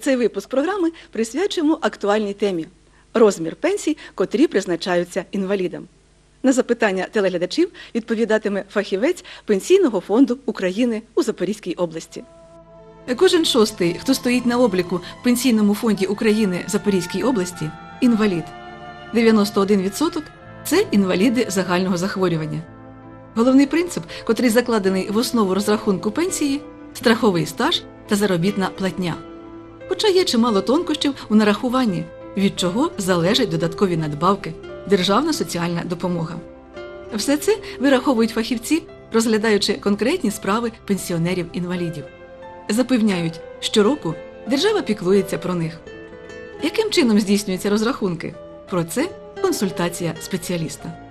Цей випуск програми присвячуємо актуальній темі розмір пенсій, котрі призначаються інвалідам. На запитання телеглядачів відповідатиме фахівець Пенсійного фонду України у Запорізькій області. Кожен шостий, хто стоїть на обліку в Пенсійному фонді України Запорізькій області, інвалід. 91% – це інваліди загального захворювання. Головний принцип, котрий закладений в основу розрахунку пенсії страховий стаж та заробітна платня. Хоча є чимало тонкощів у нарахуванні, від чого залежать додаткові надбавки, державна соціальна допомога. Все це вираховують фахівці, розглядаючи конкретні справи пенсіонерів-інвалідів. Запевняють, щороку держава піклується про них. Яким чином здійснюються розрахунки? Про це консультація спеціаліста.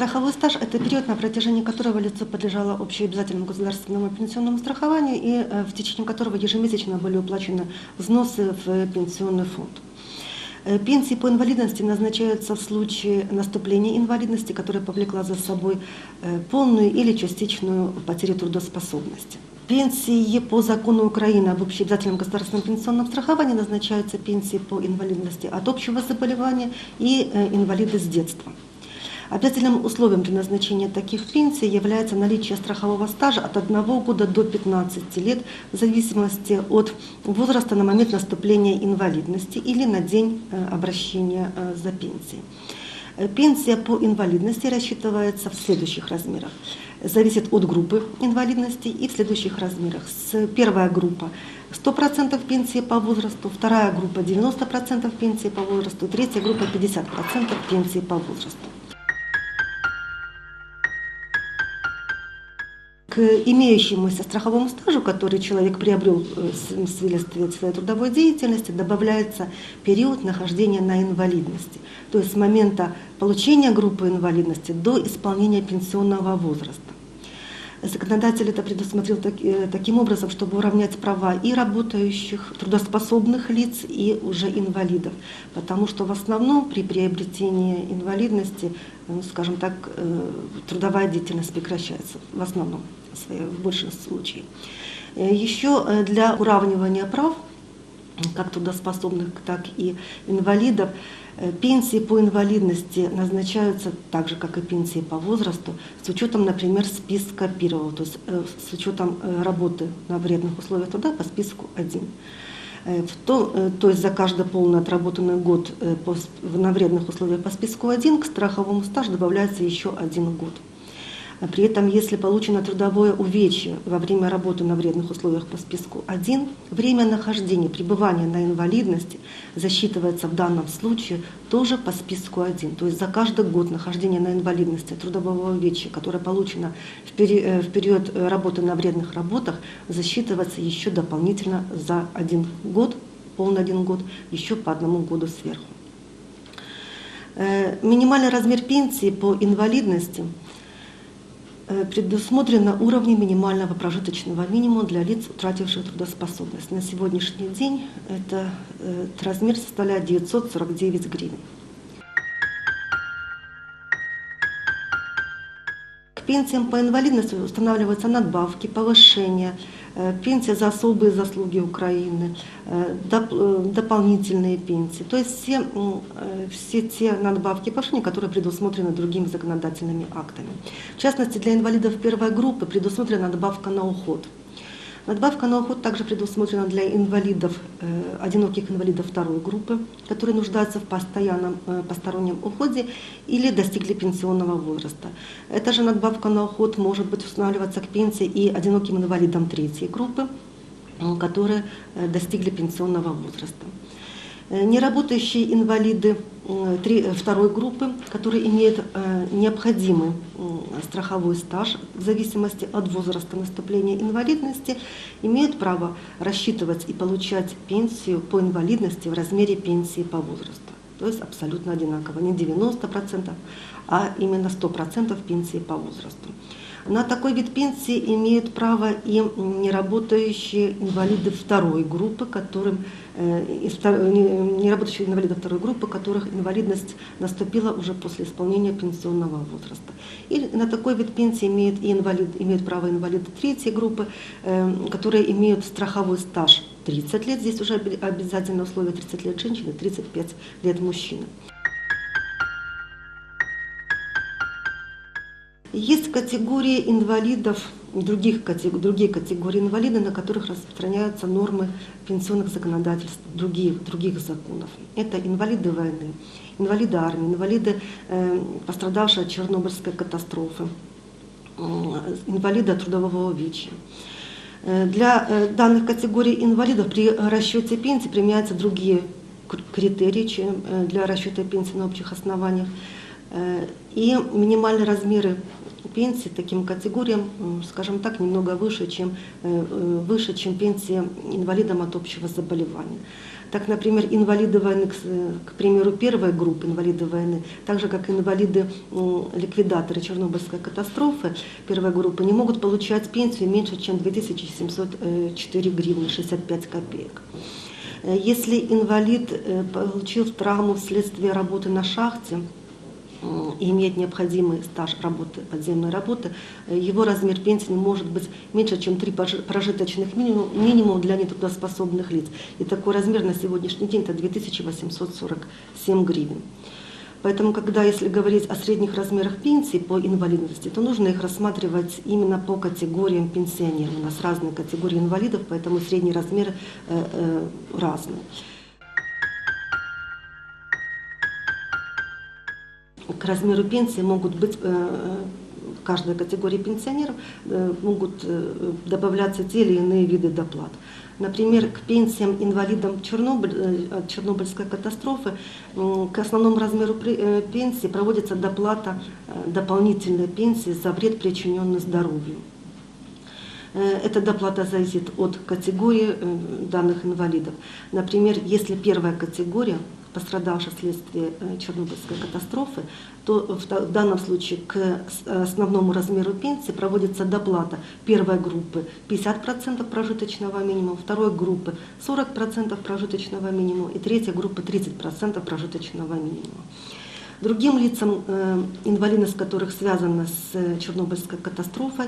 Страховой стаж – это период, на протяжении которого лицо подлежало общеобязательному государственному пенсионному страхованию и э, в течение которого ежемесячно были уплачены взносы в пенсионный фонд. Э, Пенсии по инвалидности назначаются в случае наступления инвалидности, которая повлекла за собой э, полную или частичную потерю трудоспособности. Пенсии по закону Украины об общеобязательном государственном пенсионном страховании назначаются пенсии по инвалидности от общего заболевания и инвалиды с детства. Обязательным условием для назначения таких пенсий является наличие страхового стажа от 1 года до 15 лет в зависимости от возраста на момент наступления инвалидности или на день э, обращения э, за пенсией. Э, Пенсия по инвалидности рассчитывается в следующих размерах. Зависит от группы инвалидности и в следующих размерах. С первая группа 100% пенсии по возрасту, вторая группа 90% пенсии по возрасту, третья группа 50% пенсии по возрасту. Имеющемуся страховому стажу, который человек приобрел э, вследствие своей трудовой деятельности, добавляется период нахождения на инвалидности. То есть с момента получения группы инвалидности до исполнения пенсионного возраста. Законодатель это предусмотрел так- э, таким образом, чтобы уравнять права и работающих, трудоспособных лиц, и уже инвалидов. Потому что в основном при приобретении инвалидности, ну, скажем так, э, трудовая деятельность прекращается. В основном, в большинстве случаев. Э, Еще э, для уравнивания прав как трудоспособных, так и инвалидов. Э, Пенсии по инвалидности назначаются так же, как и пенсии по возрасту, с учетом, например, списка первого, то есть с учетом работы на вредных условиях труда по списку 1. Э, в то, то есть за каждый полный отработанный год по на вредных условиях по списку 1 к страховому стажу добавляется еще один год. А При этом, если получено трудовое увечье во время работы на вредных условиях по списку 1, время нахождения, пребывания на инвалидности засчитывается в данном случае тоже по списку 1. То есть за каждый год нахождения на инвалидности трудового увечья, которое получено в, э, период э, работы на вредных работах, засчитывается еще дополнительно за один год, полный один год, еще по одному году сверху. Э, Минимальный размер пенсии по инвалидности предусмотрено уровнем минимального прожиточного минимума для лиц, утративших трудоспособность. На сегодняшний день это, э, этот размер составляет 949 гривен. Пенсиям по инвалидности устанавливаются надбавки, повышения, э, пенсия за особые заслуги Украины, э, э, дополнительные пенсии. То есть все, все те надбавки и повышения, которые предусмотрены другими законодательными актами. В частности, для инвалидов первой группы предусмотрена надбавка на уход. Надбавка на уход также предусмотрена для инвалидов, э, одиноких инвалидов второй группы, которые нуждаются в постоянном э, постороннем уходе или достигли пенсионного возраста. Эта же надбавка на уход может быть устанавливаться к пенсии и одиноким инвалидам третьей группы, которые э, достигли пенсионного возраста. Э, Неработающие инвалиды э, второй группы, которые имеют э, необходимый страховой стаж в зависимости от возраста наступления инвалидности, имеют право рассчитывать и получать пенсию по инвалидности в размере пенсии по возрасту. То есть абсолютно одинаково, не 90%, а именно 100% пенсии по возрасту. На такой вид пенсии имеют право и неработающие инвалиды второй группы, которым э, из втор- не- неработающие инвалиды второй группы, которых инвалидность наступила уже после исполнения пенсионного возраста. И на такой вид пенсии имеют, и инвалид, имеют право инвалиды третьей группы, э, которые имеют страховой стаж 30 лет, здесь уже обязательно условие 30 лет женщины, 35 лет мужчины. Есть категории инвалидов, других категорий, другие категории инвалидов, на которых распространяются нормы пенсионных законодательств других, других законов. Это инвалиды войны, инвалиды армии, инвалиды, э, пострадавшие от Чернобыльской катастрофы, инвалиды трудового увечья. Э, Для э, данных категорий инвалидов при расчете пенсии применяются другие кр- критерии, чем для расчета пенсии на общих основаниях. И минимальные размеры пенсии таким категориям, скажем так, немного выше, чем, э, э, выше, чем пенсия инвалидам от общего заболевания. Так, например, инвалиды войны, к к примеру, первой группы инвалиды войны, так же как инвалиды м, ликвидаторы Чернобыльской катастрофы первой группы, не могут получать пенсию меньше, чем 2704 гривны 65 копеек. Э, Если инвалид э, получил травму вследствие работы на шахте, и имеет необходимый стаж работы, подземной работы, э, его размер пенсии может быть меньше, чем три прожиточных минимум, минимум для нетрудоспособных лиц. И такой размер на сегодняшний день это 2847 гривен. Поэтому, когда, если говорить о средних размерах пенсии по инвалидности, то нужно их рассматривать именно по категориям пенсионеров. У нас разные категории инвалидов, поэтому средние размеры э, э, разные. К размеру пенсии могут быть э, каждой категории пенсионеров э, могут э, добавляться те или иные виды доплат. Например, к пенсиям инвалидам Чернобыль, Чернобыльской катастрофы к основному размеру пенсии проводится доплата дополнительной пенсии за вред, причиненный здоровью. Эта доплата зависит от категории данных инвалидов. Например, если первая категория пострадавших вследствие э, Чернобыльской катастрофы, то в данном случае к основному размеру пенсии проводится доплата первой группы 50% прожиточного минимума, второй группы 40% прожиточного минимума и третьей группы 30% прожиточного минимума. Другим лицам, э, инвалидность которых связана с э, Чернобыльской катастрофой,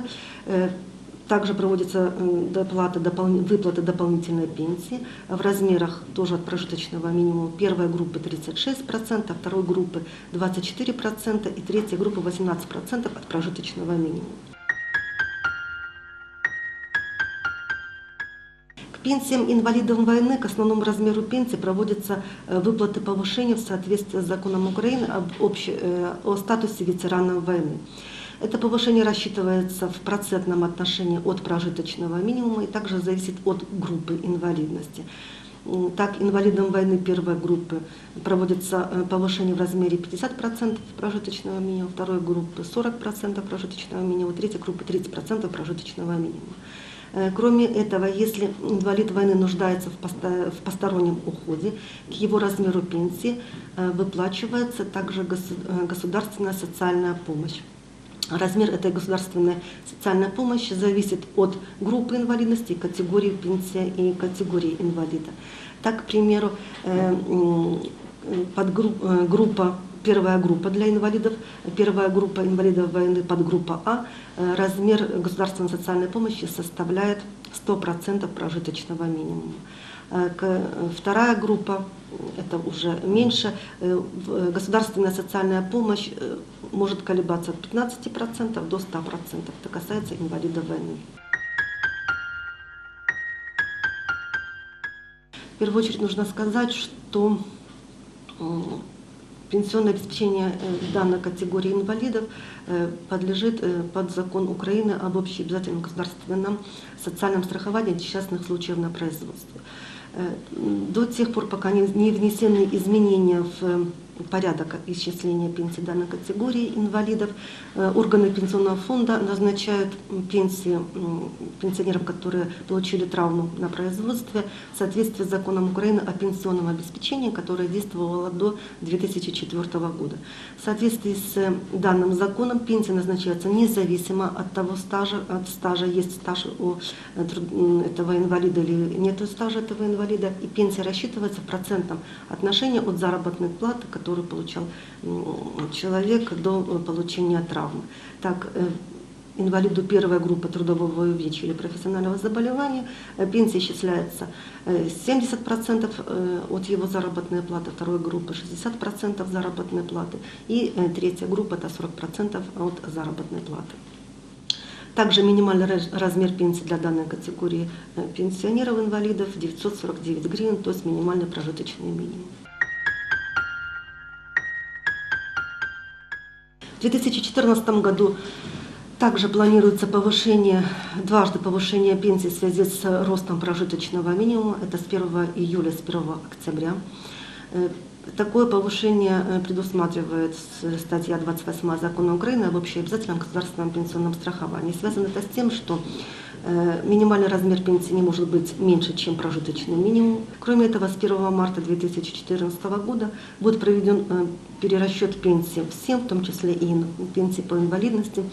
также проводится э, доплата, выплата дополнительной пенсии в размерах тоже от прожиточного минимума. Первой группы 36%, второй группы 24% и третьей группы 18% от прожиточного минимума. Пенсиям инвалидам войны к основному размеру пенсии проводятся э, выплаты повышения в соответствии с законом Украины об обще- э, о статусе ветеранов войны. Это повышение рассчитывается в процентном отношении от прожиточного минимума и также зависит от группы инвалидности. Так, инвалидам войны первой группы проводится э, повышение в размере 50% прожиточного минимума, второй группы 40% прожиточного минимума, третьей группы 30% прожиточного минимума. Э, Кроме этого, если инвалид войны нуждается в посто- в постороннем уходе, к его размеру пенсии э, выплачивается также госу- государственная социальная помощь. Размер этой государственной социальной помощи зависит от группы инвалидности, категории пенсия и категории инвалида. Так, к примеру, э, м, э, подгру- э, группа Первая группа для инвалидов, первая группа инвалидов войны, подгруппа А, э, размер государственной социальной помощи составляет 100% прожиточного минимума. Э, э, Вторая группа, это уже меньше, э, государственная социальная помощь может колебаться от 15% до 100%. Это касается инвалидов войны. В первую очередь нужно сказать, что пенсионное обеспечение данной категории инвалидов подлежит под закон Украины об общеобязательном государственном социальном страховании несчастных случаев на производстве. Э, До тех пор, пока не не внесены изменения в э, порядок исчисления пенсий данной категории инвалидов. Э, Органы пенсионного фонда назначают пенсии пенсионерам, которые получили травму на производстве в соответствии с законом Украины о пенсионном обеспечении, которое действовало до 2004 года. В соответствии с данным законом пенсия назначается независимо от того стажа, от стажа есть стаж у э, этого инвалида или нет стажа этого инвалида, и пенсия рассчитывается в процентном отношении от заработной платы, которую получал человек до э, получения травмы. Так, э, инвалиду первой группы трудового увечья или профессионального заболевания э, пенсия исчисляется э, 70% э, от его заработной платы, второй группы 60% заработной платы и третья группа это 40% от заработной платы. Также минимальный раз- размер пенсии для данной категории пенсионеров-инвалидов 949 гривен, то есть минимальный прожиточный минимум. В 2014 году также планируется повышение, дважды повышение пенсии в связи с ростом прожиточного минимума. Это с 1 июля, с 1 октября. Э, Такое повышение э, предусматривает с- статья 28 Закона Украины об общеобязательном государственном пенсионном страховании. Связано это с тем, что э, минимальный размер пенсии не может быть меньше, чем прожиточный минимум. Кроме этого, с 1 марта 2014 года будет проведен э, перерасчет пенсии всем, в том числе и пенсии по инвалидности,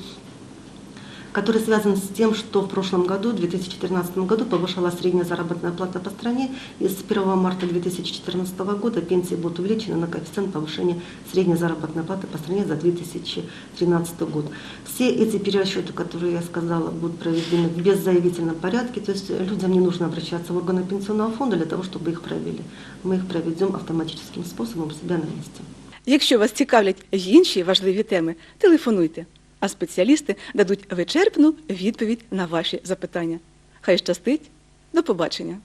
который связан с тем, что в прошлом году, в 2014 году, повышалась средняя заработная плата по стране, и с 1 марта 2014 года пенсии будут увеличены на коэффициент повышения средней заработной платы по стране за 2013 год. Все эти перерасчеты, которые я сказала, будут проведены в беззаявительном порядке, то есть людям не нужно обращаться в органы пенсионного фонда для того, чтобы их провели. Мы их проведем автоматическим способом у себя на месте. Якщо вас цікавлять й інші важливі теми, телефонуйте, а спеціалісти дадуть вичерпну відповідь на ваші запитання. Хай щастить, до побачення!